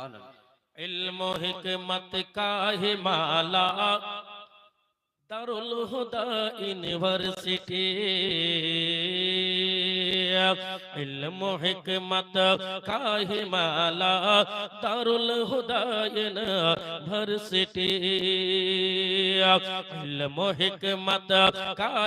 علم و حکمت کا ہمالا دارالہدا یونیورسٹی علم و حکمت کا ہمالا دارالہدا یونیورسٹی علم و حکمت کا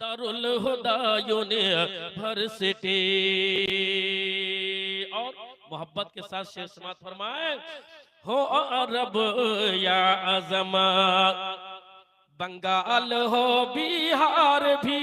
دارالہدا یونیورسٹی اور محبت کے ساتھ شیر سماعت فرمائے، ہو عرب یا عظمت بنگال ہو بیہار بھی۔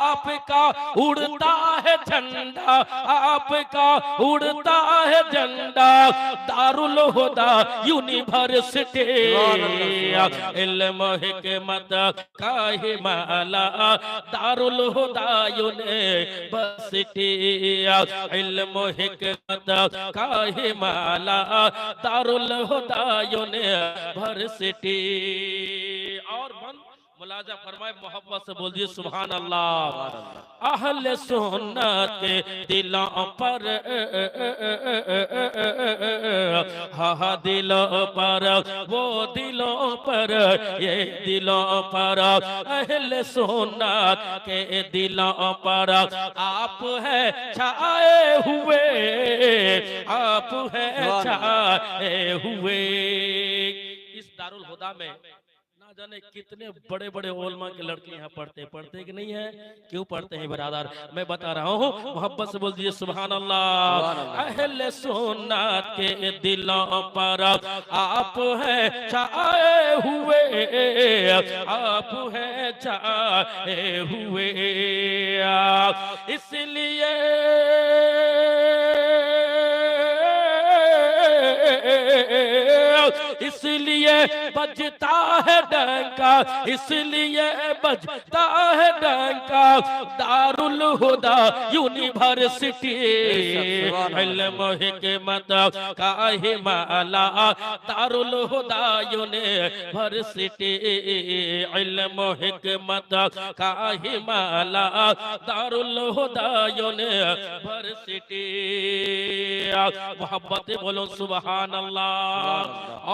آپ کا اڑتا ہے جھنڈا آپ کا اڑتا ہے جھنڈا دارالہدا یونیورسٹی علم حکمت کا ہمالا دارالہدا یونیورسٹی علم حکمت کا ہمالا دارالہدا یونیورسٹی اور ملاحظہ فرمائے محبت سے بول دیئے سبحان اللہ۔ اہل سنت کے دلوں پر ہاں دلوں پر وہ دلوں پر یہ دلوں پر۔ اہل سنت کے دلوں پر آپ ہے چھائے ہوئے آپ ہے چھائے ہوئے۔ اس دارالہدا میں جانے کتنے بڑے بڑے علماء کے لڑکے یہاں پڑھتے پڑھتے کہ نہیں ہے کیوں پڑھتے ہیں برادر؟ میں بتا رہا ہوں، محبت سے بول دیئے سبحان اللہ اہل سنت کے دلوں پر آپ ہیں، چھائے ہوئے، آپ ہیں، چھائے ہوئے۔ اس لیے اس لیے بجتا ہے ڈنکا اس لیے بجتا ہے ڈنکا، دارالہدا یونیورسٹی، علم حکمت کا ہمالا دارالہدا یونیورسٹی، علم حکمت کا ہمالا دارالہدا یونیورسٹی۔ محبت بولو، سبحان اللہ۔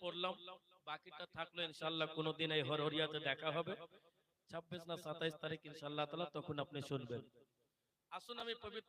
পড়লাম বাকিটা থাকল ইনশাআল্লাহ কোনদিন এই হরহরিয়াতে দেখা হবে 26 না 27 তারিখ ইনশাআল্লাহ তাআলা তখন আপনি শুনবেন আসুন আমি পবিত্র